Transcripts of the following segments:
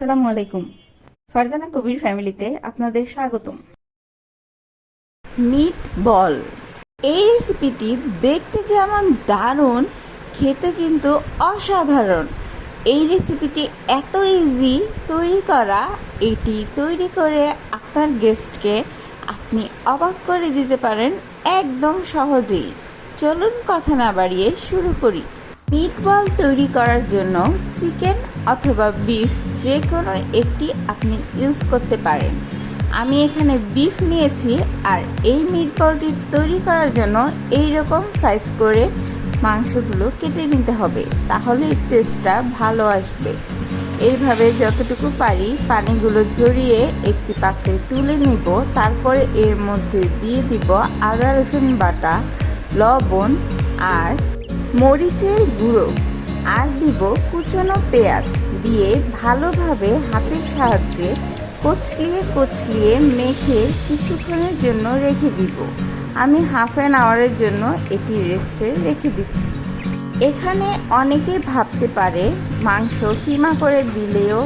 আসসালামু আলাইকুম। ফারজানা কবির ফ্যামিলিতে আপনাদের স্বাগতম। Meatball. এই রেসিপিটি দেখতে যেমন দারুণ, খেতে কিন্তু অসাধারণ। এই রেসিপিটি এত ইজি তৈরি করা, এটি তৈরি করে আপনার গেস্টকে আপনি অবাক করে দিতে পারেন একদম সহজেই। চলুন কথা না বাড়িয়ে শুরু করি। মিটবল তৈরি করার জন্য চিকেন অথবা বিফ যে কোনো একটি আপনি ইউজ করতে পারেন। আমি এখানে বিফ নিয়েছি আর এই মিটবলটি তৈরি করার জন্য এই রকম সাইজ করে মাংসগুলো কেটে নিতে হবে। তাহলে টেস্টটা ভালো আসবে। এইভাবে যতটুকু পারি পানিগুলো ঝরিয়ে একটি পাত্রে তুলে নিব। তারপরে এর মধ্যে দিয়ে দিব আদা রসুন বাটা, লবণ আর মরিচের গুঁড়ো। আর দিব কুচনো পেঁয়াজ দিয়ে ভালোভাবে হাতের সাহায্যে কচলিয়ে কচলিয়ে মেখে কিছুক্ষণের জন্য রেখে দিব। আমি হাফ অ্যান আওয়ারের জন্য এটি রেস্টে রেখে দিচ্ছি। এখানে অনেকে ভাবতে পারে মাংস কিমা করে দিলেও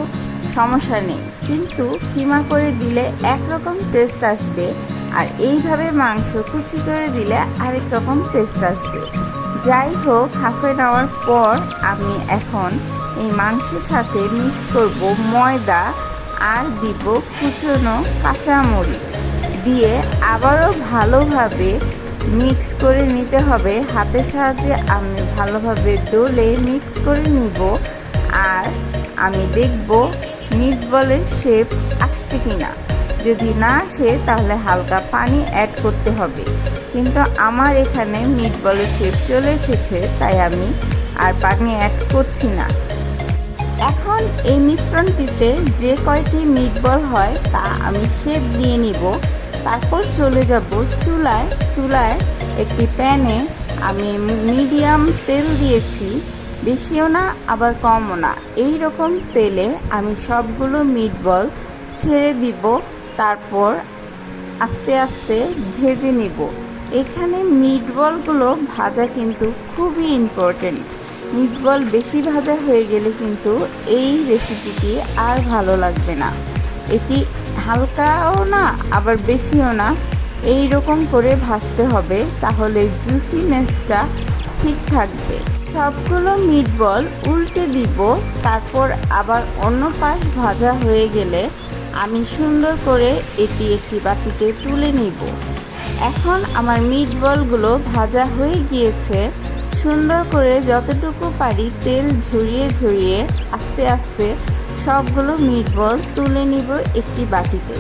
সমস্যা নেই, কিন্তু কিমা করে দিলে একরকম টেস্ট আসবে আর এইভাবে মাংস কুচি করে দিলে আরেক রকম টেস্ট আসবে। যাই হোক হাফ অ্যান আওয়ার পর আমি এখন এই মাংসের সাথে মিক্স করব ময়দা আর দিব কুচনো কাঁচামরিচ। দিয়ে আবারও ভালোভাবে মিক্স করে নিতে হবে। হাতের সাহায্যে আমি ভালোভাবে ডোলে মিক্স করে নিব। আর আমি দেখব মিট বলের শেপ আসছে কিনা। যদি না আসে, তাহলে হালকা পানি অ্যাড করতে হবে। কিন্তু আমার এখানে মিট বলের শেপ চলে এসেছে, তাই আমি আর পানি অ্যাড করছি না। এখন এই মিশ্রণটিতে যে কয়টি মিট বল হয়, তা আমি শেপ দিয়ে নিব। তারপর চলে যাব চুলায়। চুলায় একটি প্যানে আমি মিডিয়াম তেল দিয়েছি। বেশিও না, আবার কমও না। এই রকম তেলে আমি সবগুলো মিট বল ছেড়ে দিব। তারপর আস্তে আস্তে ভেজে নিব। এখানে মিট বলগুলো ভাজা কিন্তু খুবই ইম্পর্টেন্ট মিট বল বেশি ভাজা হয়ে গেলে কিন্তু এই রেসিপিটি আর ভালো লাগবে না। এটি হালকাও না, আবার বেশিও না। এই রকম করে ভাজতে হবে, তাহলে জুসিনেসটা ঠিক থাকবে। সবগুলো মিট বল উল্টে দিব, তারপর আবার অন্য পাশ ভাজা হয়ে গেলে আমি সুন্দর করে এটি একটি বাটিতে তুলে নিব। এখন আমার মিট বলগুলো ভাজা হয়ে গিয়েছে। সুন্দর করে যতটুকু পারি তেল ঝরিয়ে ঝরিয়ে আস্তে আস্তে সবগুলো মিট বল তুলে নিব একটি বাটিতে।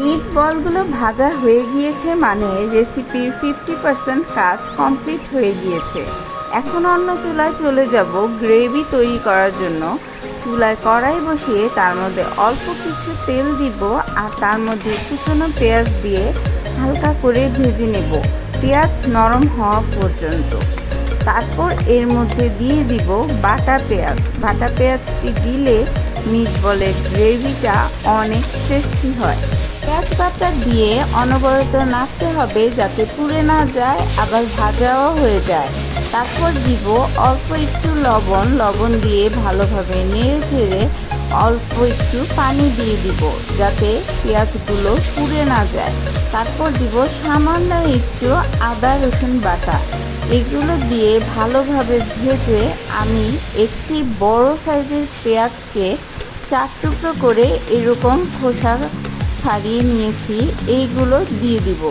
মিট বলগুলো ভাজা হয়ে গিয়েছে মানে রেসিপির ফিফটি পার্সেন্ট কাজ কমপ্লিট হয়ে গিয়েছে। এখন অন্য চুলায় চলে যাব গ্রেভি তৈরি করার জন্য। চুলায় কড়াই বসিয়ে তার মধ্যে অল্প কিছু তেল দিব আর তার মধ্যে কুচনো পেঁয়াজ দিয়ে হালকা করে ভেজে নেব। পেঁয়াজ নরম হওয়া পর্যন্ত। তারপর এর মধ্যে দিয়ে দিব বাটা পেঁয়াজ। বাটা পেঁয়াজটি দিলে মিট বলে গ্রেভিটা অনেক টেস্টি হয়। পেঁয়াজ পাতা দিয়ে অনবরত নাড়তে হবে যাতে পুড়ে না যায়, আবার ভাজাও হয়ে যায়। তারপর দিব অল্প একটু লবণ লবণ দিয়ে ভালোভাবে নেড়ে চেড়ে অল্প একটু পানি দিয়ে দিব যাতে পেঁয়াজগুলো পুড়ে না যায়। তারপর দিব সামান্য একটু আদা, রসুন বাটা। এগুলো দিয়ে ভালোভাবে ভেজে আমি একটি বড় সাইজের পেঁয়াজকে চার টুকরো করে এরকম খোসা ছাড়িয়ে নিয়েছি, এইগুলো দিয়ে দিব।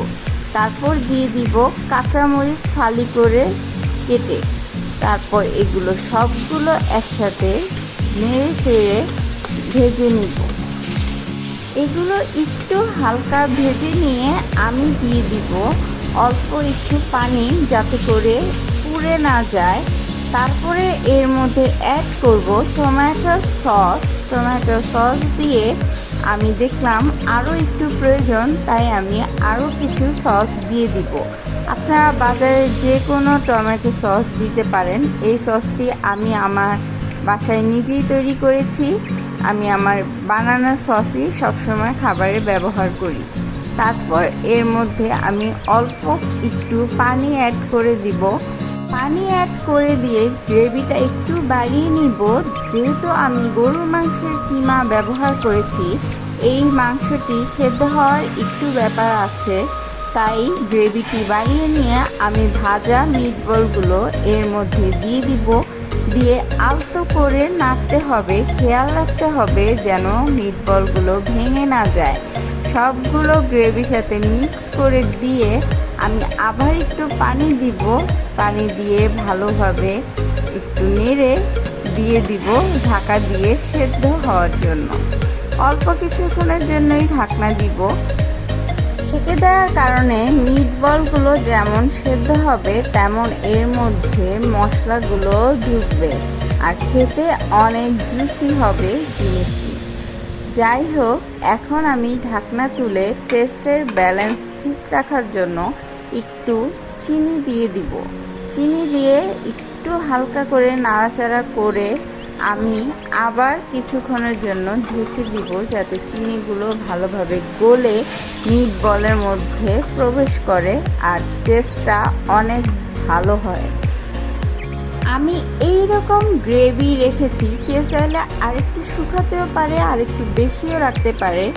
তারপর দিয়ে দিব কাঁচামরিচ ফালি করে কেটে তারপর এগুলো সবগুলো একসাথে নেড়ে চেড়ে ভেজে নিব। এগুলো একটু হালকা ভেজে নিয়ে আমি দিয়ে দিব অল্প একটু পানি যাতে করে পুড়ে না যায়। তারপরে এর মধ্যে অ্যাড করব টমেটো সস টমেটো সস দিয়ে আমি দেখলাম আরও একটু প্রয়োজন, তাই আমি আরও কিছু সস দিয়ে দিব। আপনারা বাজারে যে কোনো টমেটো সস দিতে পারেন। এই সসটি আমি আমার বাসায় নিজেই তৈরি করেছি। আমি আমার বানানো সসই সবসময় খাবারে ব্যবহার করি। তারপর এর মধ্যে আমি অল্প একটু পানি অ্যাড করে দিব। পানি অ্যাড করে দিয়ে গ্রেভিটা একটু বাড়িয়ে নিব। যেহেতু আমি গরুর মাংসের কিমা ব্যবহার করেছি, এই মাংসটি সেদ্ধ হওয়ার একটু ব্যাপার আছে। তাই গ্রেভিটি বানিয়ে নিয়ে আমি ভাজা মিটবলগুলো এর মধ্যে দিয়ে দিব। দিয়ে আলতো করে নাড়তে হবে, খেয়াল রাখতে হবে যেন মিটবলগুলো ভেঙে না যায়। সবগুলো গ্রেভির সাথে মিক্স করে দিয়ে আমি আবার একটু পানি দিব। পানি দিয়ে ভালোভাবে একটু নেড়ে দিয়ে দিব ঢাকা দিয়ে সেদ্ধ হওয়ার জন্য। অল্প কিছুক্ষণের জন্যই ঢাকনা দিব। ঢেকে দেওয়ার কারণে মিটবলগুলো যেমন সেদ্ধ হবে, তেমন এর মধ্যে মশলাগুলো ঢুকবে। আর খেতে অনেক জুসি হবে জিনিসটি। যাই হোক, এখন আমি ঢাকনা তুলে টেস্টের ব্যালেন্স ঠিক রাখার জন্য একটু চিনি দিয়ে দিব। চিনি দিয়ে একটু হালকা করে নাড়াচাড়া করে আমি আবার কিছুক্ষণের জন্য ঢেকে দিব যাতে চিনিগুলো ভালোভাবে গলে মিট বলের মধ্যে প্রবেশ করে আর টেস্টটা অনেক ভালো হয়। আমি এই রকম গ্রেভি রেখেছি, কেউ চাইলে আরেকটু শুকাতেও পারে, আরেকটু বেশিও রাখতে পারে।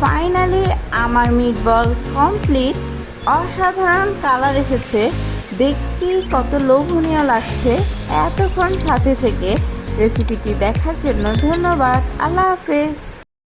ফাইনালি আমার মিট বল কমপ্লিট অসাধারণ কালার এসেছে। দেখতেই কত লোভনীয় লাগছে। এতক্ষণ সাথে থেকে রেসিপিটি দেখার জন্য ধন্যবাদ। আল্লাহ হাফেজ।